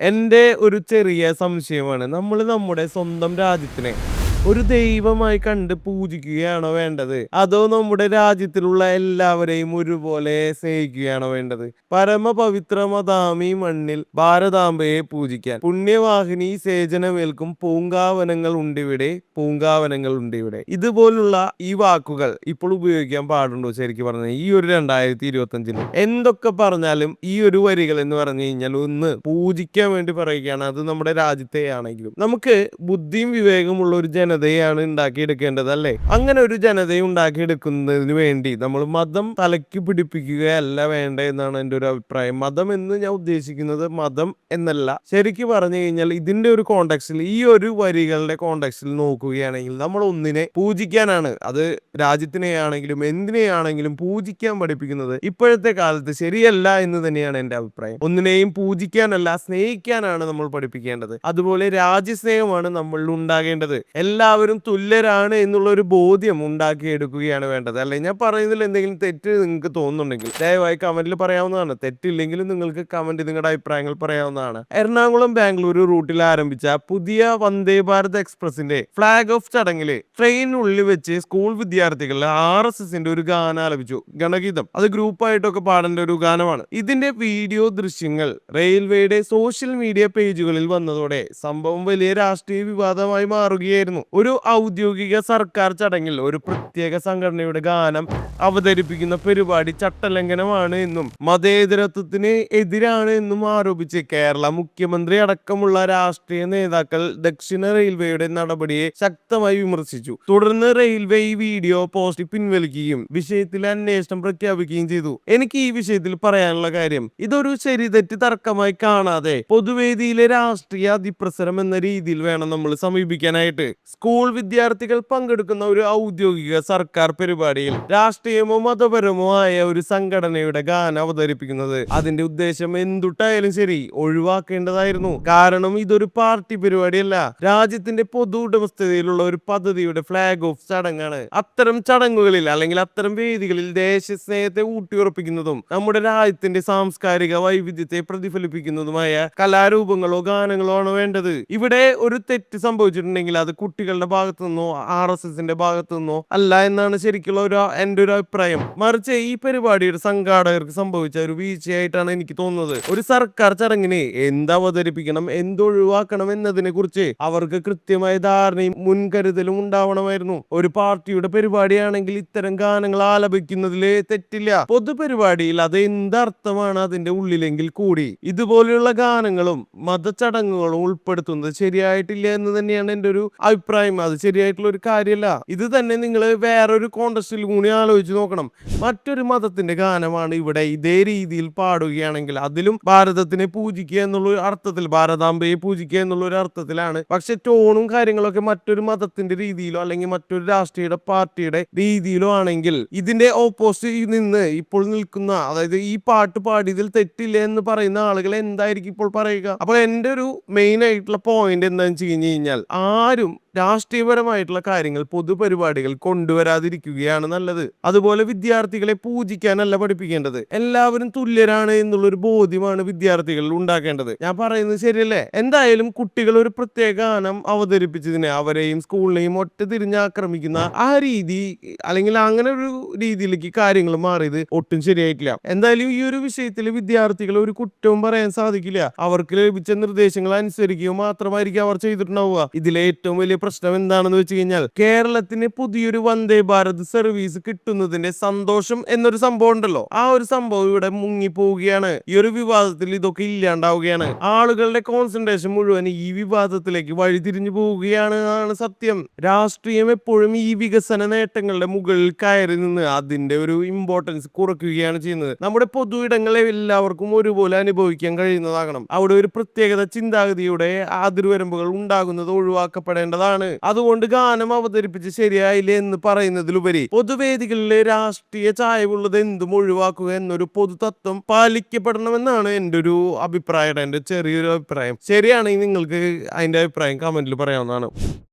എന്റെ ഒരു ചെറിയ സംശയമാണ്. നമ്മൾ നമ്മുടെ സ്വന്തം രാജ്യത്തിനെ ഒരു ദൈവമായി കണ്ട് പൂജിക്കുകയാണോ വേണ്ടത്? അതോ നമ്മുടെ രാജ്യത്തിലുള്ള എല്ലാവരെയും ഒരുപോലെ സ്നേഹിക്കുകയാണോ വേണ്ടത്? പരമപവിത്രമതാമി മണ്ണിൽ ഭാരതാംബയെ പൂജിക്കാൻ. പുണ്യവാഹിനി സേചനമേൽക്കും പൂങ്കാവനങ്ങൾ ഉണ്ടിവിടെ പൂങ്കാവനങ്ങൾ ഉണ്ടിവിടെ. ഇതുപോലുള്ള ഈ വാക്കുകൾ ഇപ്പോൾ ഉപയോഗിക്കാൻ പാടുണ്ടോ ശരിക്കും പറഞ്ഞാൽ? ഈ ഒരു രണ്ടായിരത്തി ഇരുപത്തി അഞ്ചിൽ എന്തൊക്കെ പറഞ്ഞാലും ഈ ഒരു വരികൾ എന്ന് പറഞ്ഞു കഴിഞ്ഞാൽ ഒന്ന് പൂജിക്കാൻ വേണ്ടി പറയുകയാണ്. അത് നമ്മുടെ രാജ്യത്തെ ആണെങ്കിലും. നമുക്ക് ബുദ്ധിയും വിവേകമുള്ള ഒരു ജനതയാണ് ഉണ്ടാക്കിയെടുക്കേണ്ടത് അല്ലേ അങ്ങനെ ഒരു ജനതയെ ഉണ്ടാക്കിയെടുക്കുന്നതിന് വേണ്ടി നമ്മൾ മതം തലയ്ക്ക് പിടിപ്പിക്കുകയല്ല വേണ്ട എന്നാണ് എന്റെ ഒരു അഭിപ്രായം. മതം എന്ന് ഞാൻ ഉദ്ദേശിക്കുന്നത് മതം എന്നല്ല. ശരിക്കും പറഞ്ഞു കഴിഞ്ഞാൽ ഇതിന്റെ ഒരു കോണ്ടെക്സ്റ്റിൽ ഈ ഒരു വരികളുടെ കോണ്ടെക്സ്റ്റിൽ നോക്കുകയാണെങ്കിൽ നമ്മൾ ഒന്നിനെ പൂജിക്കാനാണ്. അത് രാജ്യത്തിനെയാണെങ്കിലും എന്തിനെയാണെങ്കിലും പൂജിക്കാൻ പഠിപ്പിക്കുന്നത് ഇപ്പോഴത്തെ കാലത്ത് ശരിയല്ല എന്ന് തന്നെയാണ് എന്റെ അഭിപ്രായം. ഒന്നിനെയും പൂജിക്കാനല്ല സ്നേഹിക്കാനാണ് നമ്മൾ പഠിപ്പിക്കേണ്ടത്. അതുപോലെ രാജ്യസ്നേഹമാണ് നമ്മളിൽ ഉണ്ടാകേണ്ടത്. എല്ലാവരും തുല്യരാണ് എന്നുള്ള ഒരു ബോധ്യം ഉണ്ടാക്കിയെടുക്കുകയാണ് വേണ്ടത്. അല്ലെ? ഞാൻ പറയുന്നതിൽ എന്തെങ്കിലും തെറ്റ് നിങ്ങൾക്ക് തോന്നുന്നുണ്ടെങ്കിൽ ദയവായി കമന്റിൽ പറയാവുന്നതാണ്. തെറ്റില്ലെങ്കിലും നിങ്ങൾക്ക് കമന്റ് നിങ്ങളുടെ അഭിപ്രായങ്ങൾ പറയാവുന്നതാണ്. എറണാകുളം ബാംഗ്ലൂർ റൂട്ടിൽ ആരംഭിച്ച പുതിയ വന്ദേ ഭാരത് എക്സ്പ്രസിന്റെ ഫ്ലാഗ് ഓഫ് ചടങ്ങിൽ ട്രെയിനുള്ളിൽ വെച്ച് സ്കൂൾ വിദ്യാർത്ഥികൾ ആർ എസ് എസിന്റെ ഒരു ഗാനം ആലപിച്ചു. ഗണഗീതം. അത് ഗ്രൂപ്പായിട്ടൊക്കെ പാടേണ്ട ഒരു ഗാനമാണ്. ഇതിന്റെ വീഡിയോ ദൃശ്യങ്ങൾ റെയിൽവേയുടെ സോഷ്യൽ മീഡിയ പേജുകളിൽ വന്നതോടെ സംഭവം വലിയ രാഷ്ട്രീയ വിവാദമായി മാറുകയായിരുന്നു. ഒരു ഔദ്യോഗിക സർക്കാർ ചടങ്ങിൽ ഒരു പ്രത്യേക സംഘടനയുടെ ഗാനം അവതരിപ്പിക്കുന്ന പരിപാടി ചട്ടലംഘനമാണ് എന്നും മതേതരത്വത്തിന് എതിരാണ് എന്നും ആരോപിച്ച് കേരള മുഖ്യമന്ത്രി അടക്കമുള്ള രാഷ്ട്രീയ നേതാക്കൾ ദക്ഷിണ റെയിൽവേയുടെ നടപടിയെ ശക്തമായി വിമർശിച്ചു. തുടർന്ന് റെയിൽവേ ഈ വീഡിയോ പോസ്റ്റ് പിൻവലിക്കുകയും വിഷയത്തിൽ അന്വേഷണം പ്രഖ്യാപിക്കുകയും ചെയ്തു. എനിക്ക് ഈ വിഷയത്തിൽ പറയാനുള്ള കാര്യം ഇതൊരു ശരി തെറ്റ് തർക്കമായി കാണാതെ പൊതുവേദിയിലെ രാഷ്ട്രീയ അതിപ്രസരം എന്ന രീതിയിൽ വേണം നമ്മൾ സമീപിക്കാനായിട്ട്. സ്കൂൾ വിദ്യാർത്ഥികൾ പങ്കെടുക്കുന്ന ഒരു ഔദ്യോഗിക സർക്കാർ പരിപാടിയിൽ രാഷ്ട്രീയമോ മതപരമോ ആയ ഒരു സംഘടനയുടെ ഗാനം അവതരിപ്പിക്കുന്നത്. അതിന്റെ ഉദ്ദേശം എന്തുട്ടായാലും ശരി ഒഴിവാക്കേണ്ടതായിരുന്നു. കാരണം ഇതൊരു പാർട്ടി പരിപാടിയല്ല. രാജ്യത്തിന്റെ പൊതു ഉടമസ്ഥതയിലുള്ള ഒരു പദ്ധതിയുടെ ഫ്ലാഗ് ഓഫ് ചടങ്ങാണ്. അത്തരം ചടങ്ങുകളിൽ അല്ലെങ്കിൽ അത്തരം വേദികളിൽ ദേശസ്നേഹത്തെ ഊട്ടിയുറപ്പിക്കുന്നതും നമ്മുടെ രാജ്യത്തിന്റെ സാംസ്കാരിക വൈവിധ്യത്തെ പ്രതിഫലിപ്പിക്കുന്നതുമായ കലാരൂപങ്ങളോ ഗാനങ്ങളോ ആണ് വേണ്ടത്. ഇവിടെ ഒരു തെറ്റ് സംഭവിച്ചിട്ടുണ്ടെങ്കിൽ അത് കുട്ടികളുടെ ഭാഗത്തു നിന്നോ ആർ എസ് എസിന്റെ ഭാഗത്തു നിന്നോ അല്ല എന്നാണ് ശരിക്കുള്ള ഒരു എന്റെ ഒരു അഭിപ്രായം. മറിച്ച് ഈ പരിപാടിയുടെ സംഘാടകർക്ക് സംഭവിച്ച ഒരു വീഴ്ചയായിട്ടാണ് എനിക്ക് തോന്നുന്നത്. ഒരു സർക്കാർ ചടങ്ങിനെ എന്ത് അവതരിപ്പിക്കണം എന്ത് ഒഴിവാക്കണം എന്നതിനെ കുറിച്ച് അവർക്ക് കൃത്യമായ ധാരണയും മുൻകരുതലും ഉണ്ടാവണമായിരുന്നു. ഒരു പാർട്ടിയുടെ പരിപാടിയാണെങ്കിൽ ഇത്തരം ഗാനങ്ങൾ ആലപിക്കുന്നതിൽ തെറ്റില്ല. പൊതുപരിപാടിയിൽ അത് എന്തർത്ഥമാണ് അതിന്റെ ഉള്ളിലെങ്കിൽ കൂടി. ഇതുപോലെയുള്ള ഗാനങ്ങളും മതചടങ്ങുകളും ഉൾപ്പെടുത്തുന്നത് ശരിയായിട്ടില്ല എന്ന് തന്നെയാണ് എന്റെ ഒരു അഭിപ്രായം. അത് ശരിയായിട്ടുള്ള ഒരു കാര്യമല്ല ഇത് തന്നെ നിങ്ങൾ വേറൊരു കോണ്ടസ്റ്റിൽ കൂടി ആലോചിച്ച് നോക്കണം. മറ്റൊരു മതത്തിന്റെ ഗാനമാണ് ഇവിടെ ഇതേ രീതിയിൽ പാടുകയാണെങ്കിൽ അതിലും ഭാരതത്തിനെ പൂജിക്കുക എന്നുള്ള അർത്ഥത്തിൽ ഭാരതാംബയെ പൂജിക്കുക എന്നുള്ള ഒരു അർത്ഥത്തിലാണ്. പക്ഷെ ടോണും കാര്യങ്ങളൊക്കെ മറ്റൊരു മതത്തിന്റെ രീതിയിലോ അല്ലെങ്കിൽ മറ്റൊരു രാഷ്ട്രീയ പാർട്ടിയുടെ രീതിയിലോ ആണെങ്കിൽ ഇതിന്റെ ഓപ്പോസിറ്റ് നിന്ന് ഇപ്പോൾ നിൽക്കുന്ന അതായത് ഈ പാട്ട് പാടിയതിൽ തെറ്റില്ല എന്ന് പറയുന്ന ആളുകൾ എന്തായിരിക്കും ഇപ്പോൾ പറയുക? അപ്പോൾ എന്റെ ഒരു മെയിൻ ആയിട്ടുള്ള പോയിന്റ് എന്താണെന്ന് വെച്ച് കഴിഞ്ഞ് കഴിഞ്ഞാൽ ആരും രാഷ്ട്രീയപരമായിട്ടുള്ള കാര്യങ്ങൾ പൊതുപരിപാടികൾ കൊണ്ടുവരാതിരിക്കുകയാണ് നല്ലത്. അതുപോലെ വിദ്യാർത്ഥികളെ പൂജിക്കാനല്ല പഠിപ്പിക്കേണ്ടത്. എല്ലാവരും തുല്യരാണ് എന്നുള്ളൊരു ബോധ്യമാണ് വിദ്യാർത്ഥികളിൽ ഉണ്ടാക്കേണ്ടത്. ഞാൻ പറയുന്നത് ശരിയല്ലേ? എന്തായാലും കുട്ടികൾ ഒരു പ്രത്യേക ഗാനം അവതരിപ്പിച്ചതിനെ അവരെയും സ്കൂളിനെയും ഒറ്റ തിരിഞ്ഞ് ആക്രമിക്കുന്ന ആ രീതി അല്ലെങ്കിൽ അങ്ങനെ ഒരു രീതിയിലേക്ക് കാര്യങ്ങൾ മാറിയത് ഒട്ടും ശരിയായിട്ടില്ല. എന്തായാലും ഈ ഒരു വിഷയത്തിൽ വിദ്യാർത്ഥികൾ ഒരു കുറ്റവും പറയാൻ സാധിക്കില്ല. അവർക്ക് ലഭിച്ച നിർദ്ദേശങ്ങൾ അനുസരിക്കുക മാത്രമായിരിക്കും അവർ ചെയ്തിട്ടുണ്ടാവുക. ഇതിലെ ഏറ്റവും വലിയ പ്രശ്നം എന്താണെന്ന് വെച്ച് കഴിഞ്ഞാൽ കേരളത്തിന് പുതിയൊരു വന്ദേ ഭാരത് സർവീസ് കിട്ടുന്നതിന്റെ സന്തോഷം എന്നൊരു സംഭവം ഉണ്ടല്ലോ. ആ ഒരു സംഭവം ഇവിടെ മുങ്ങി പോവുകയാണ് ഈ ഒരു വിവാദത്തിൽ ഇതൊക്കെ ഇല്ലാണ്ടാവുകയാണ്. ആളുകളുടെ കോൺസെൻട്രേഷൻ മുഴുവൻ ഈ വിവാദത്തിലേക്ക് വഴിതിരിഞ്ഞു പോവുകയാണ് ആണ് സത്യം. രാഷ്ട്രീയം എപ്പോഴും ഈ വികസന നേട്ടങ്ങളുടെ മുകളിൽ കയറി നിന്ന് അതിന്റെ ഒരു ഇമ്പോർട്ടൻസ് കുറയ്ക്കുകയാണ് ചെയ്യുന്നത്. നമ്മുടെ പൊതു ഇടങ്ങളെ എല്ലാവർക്കും ഒരുപോലെ അനുഭവിക്കാൻ കഴിയുന്നതാകണം. അവിടെ ഒരു പ്രത്യേകത ചിന്താഗതിയുടെ അതിർവരമ്പുകൾ ഉണ്ടാകുന്നത് ഒഴിവാക്കപ്പെടേണ്ടതാണ്. അതുകൊണ്ട് ഗാനം അവതരിപ്പിച്ച് ശരിയായില്ല എന്ന് പറയുന്നതിലുപരി പൊതുവേദികളിലെ രാഷ്ട്രീയ ചായവുള്ളത് എന്തും ഒഴിവാക്കുക എന്നൊരു പൊതുതത്വം പാലിക്കപ്പെടണമെന്നാണ് എന്റെ ഒരു അഭിപ്രായം എന്റെ ചെറിയൊരു അഭിപ്രായം. ശരിയാണെങ്കിൽ നിങ്ങൾക്ക് അതിന്റെ അഭിപ്രായം കമന്റിൽ പറയാവുന്നതാണ്.